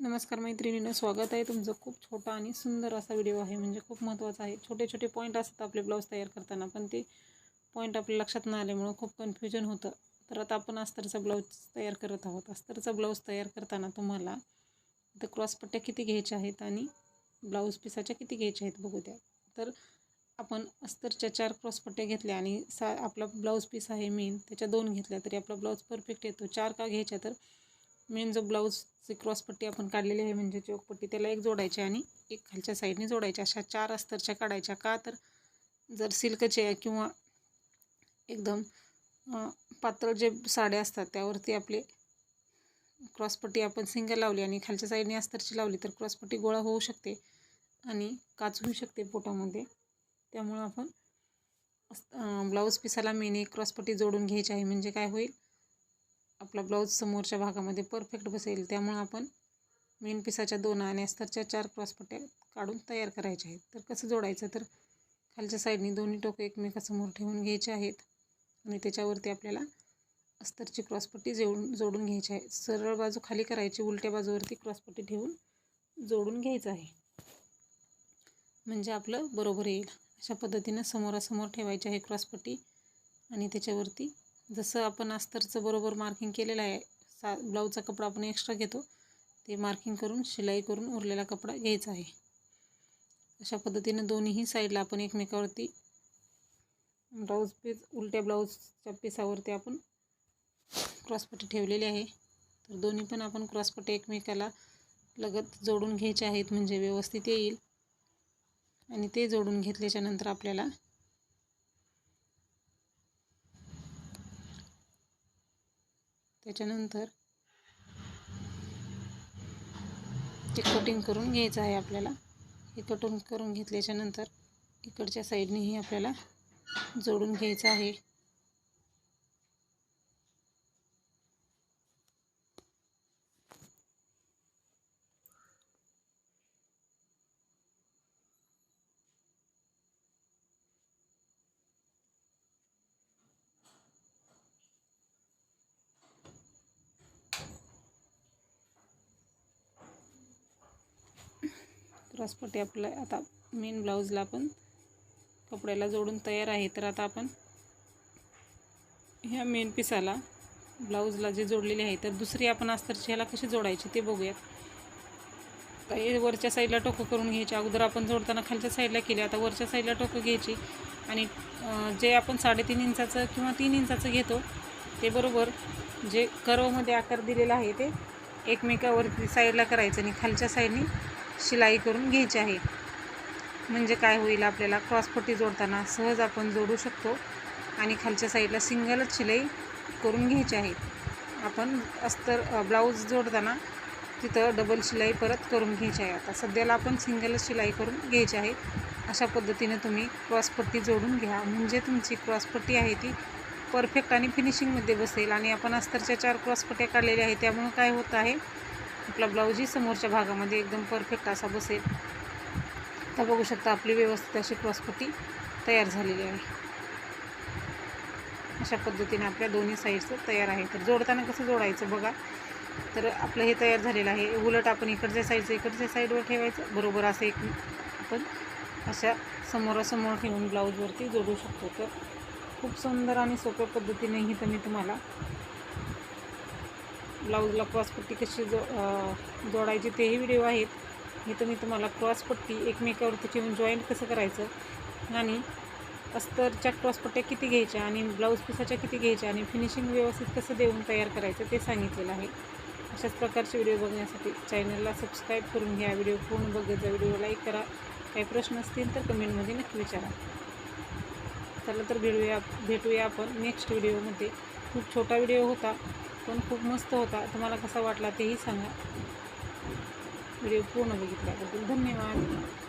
नमस्कार मैत्रिणीनं स्वागत आहे तुमचं खूप छोटा आणि सुंदर असा व्हिडिओ आहे म्हणजे खूप महत्त्वाचा आहे. छोटे छोटे पॉईंट असतात आपले ब्लाऊज तयार करताना पण ते पॉईंट आपल्या लक्षात न आल्यामुळं खूप कन्फ्युजन होतं. तर आता आपण अस्तरचा ब्लाऊज तयार करत आहोत. अस्तरचा ब्लाऊज तयार करताना तुम्हाला तर क्रॉसपट्ट्या किती घ्यायच्या आहेत आणि ब्लाऊज पिसाच्या किती घ्यायच्या आहेत बघू द्या. तर आपण अस्तरच्या चार क्रॉसपट्ट्या घेतल्या आणि सा आपला ब्लाऊज पीस आहे मेन त्याच्या दोन घेतल्या तरी आपला ब्लाऊज परफेक्ट येतो. चार का घ्यायच्या तर मेन जो ब्लाऊजची क्रॉसपट्टी आपण काढलेली आहे म्हणजे चोकपट्टी त्याला एक जोडायची आणि एक खालच्या साईडने जोडायची. अशा चार अस्तरच्या काढायच्या. का तर जर सिल्कच्या किंवा एकदम पातळ जे साड्या असतात त्यावरती आपले क्रॉसपट्टी आपण सिंगल लावली आणि खालच्या साईडने अस्तरची लावली तर क्रॉसपट्टी गोळा होऊ शकते आणि काच होऊ शकते पोटामध्ये. त्यामुळं आपण अस- ब्लाऊज पिसाला मेन एक क्रॉसपट्टी जोडून घ्यायची आहे. म्हणजे काय होईल? आपला ब्लाऊज समोरच्या भागामध्ये परफेक्ट बसेल त्यामुळं आपण मेन पिसाच्या दोन आणि अस्तरच्या चार क्रॉसपट्ट्या काढून तयार करायच्या आहेत. तर कसं जोडायचं? तर खालच्या साईडने दोन्ही टोकं एकमेकासमोर ठेवून घ्यायचे आहेत आणि त्याच्यावरती आपल्याला अस्तरची क्रॉसपट्टी जोडून जोडून घ्यायची आहे. सरळ बाजू खाली करायची उलट्या बाजूवरती क्रॉसपट्टी ठेवून जोडून घ्यायचं आहे. म्हणजे आपलं बरोबर येईल. अशा पद्धतीनं समोरासमोर ठेवायची आहे क्रॉसपट्टी आणि त्याच्यावरती जसं आपण अस्तरचं बरोबर मार्किंग केलेलं आहे सा ब्लाऊजचा कपडा आपण एक्स्ट्रा घेतो ते मार्किंग करून शिलाई करून उरलेला कपडा घ्यायचा आहे. अशा पद्धतीनं दोन्हीही साईडला आपण एकमेकावरती ब्लाऊज पीस उलट्या ब्लाऊजच्या पिसावरती आपण क्रॉसपट्टी ठेवलेली आहे. तर दोन्ही पण आपण क्रॉसपट्टी एकमेकाला लगत जोडून घ्यायचे आहेत म्हणजे व्यवस्थित येईल. आणि ते जोडून घेतल्याच्यानंतर आपल्याला त्याच्यानंतर ते कटिंग करून घ्यायचं आहे आपल्याला. हे कटिंग करून घेतल्याच्यानंतर इकडच्या साईडनेही आपल्याला जोडून घ्यायचं आहे. क्रॉसपट्टी आपल्या आता मेन ब्लाऊजला आपण कपड्याला जोडून तयार आहे. तर आता आपण ह्या मेन पिसाला ब्लाऊजला जे जोडलेले आहे तर दुसरी आपण अस्तरची ह्याला कशी जोडायची ते बघूयात. तर हे वरच्या साईडला टोकं करून घ्यायची. अगोदर आपण जोडताना खालच्या साईडला केली. आता वरच्या साईडला टोकं घ्यायची. आणि जे आपण साडेतीन इंचाचं किंवा तीन इंचाचं घेतो ते बरोबर जे कर्वमध्ये आकार दिलेला आहे ते एकमेकावरती साईडला करायचं आणि खालच्या साईडने शिलाई करून घ्यायची आहे. म्हणजे काय होईल आपल्याला क्रॉसपट्टी जोडताना सहज आपण जोडू शकतो आणि खालच्या साईडला सिंगलच शिलाई करून घ्यायची आहे. आपण अस्तर ब्लाऊज जोडताना तिथं डबल शिलाई परत करून घ्यायची आहे. आता सध्याला आपण सिंगलच शिलाई करून घ्यायची आहे. अशा पद्धतीने तुम्ही क्रॉसपट्टी जोडून घ्या. म्हणजे तुमची क्रॉसपट्टी आहे ती परफेक्ट आणि फिनिशिंगमध्ये बसेल. आणि आपण अस्तरच्या चार क्रॉसपट्ट्या काढलेल्या आहेत. त्यामुळं काय होत आहे आपला ब्लाऊजही समोरच्या भागामध्ये एकदम परफेक्ट असा बसेल. आता बघू शकता आपली व्यवस्थित अशी क्रॉसपट्टी तयार झालेली आहे. अशा पद्धतीने आपल्या दोन्ही साईडचं तयार आहे. तर जोडताना कसं जोडायचं बघा. तर आपलं हे तयार झालेलं आहे. उलट आपण इकडच्या साईडचं इकडच्या साईडवर ठेवायचं. बरोबर असं एक आपण अशा समोरासमोर ठेवून ब्लाऊजवरती जोडू शकतो. तर खूप सुंदर आणि सोप्या पद्धतीने ही तर मी तुम्हाला ब्लाऊजला क्रॉसपट्टी कशी जो जोडायचे जोडायची तेही व्हिडिओ आहेत. मी तर मी तुम्हाला क्रॉसपट्टी एकमेकावरती ठेवून जॉईंट कसं करायचं? आणि अस्तरच्या क्रॉसपट्ट्या किती घ्यायच्या आणि ब्लाऊज पिसाच्या किती घ्यायच्या आणि फिनिशिंग व्यवस्थित कसं देऊन तयार करायचं ते सांगितलेलं आहे. अशाच प्रकारचे व्हिडिओ बघण्यासाठी चॅनलला सबस्क्राईब करून घ्या. व्हिडिओ पूर्ण बघत जा. व्हिडिओ लाईक करा. काही प्रश्न असतील तर कमेंटमध्ये नक्की विचारा. चला तर भेटूया भेटूया आपण नेक्स्ट व्हिडिओमध्ये खूप छोटा व्हिडिओ होता. पण खूप मस्त होता. तुम्हाला कसा वाटला तेही सांगा. व्हिडिओ पूर्ण बघितल्याबद्दल धन्यवाद.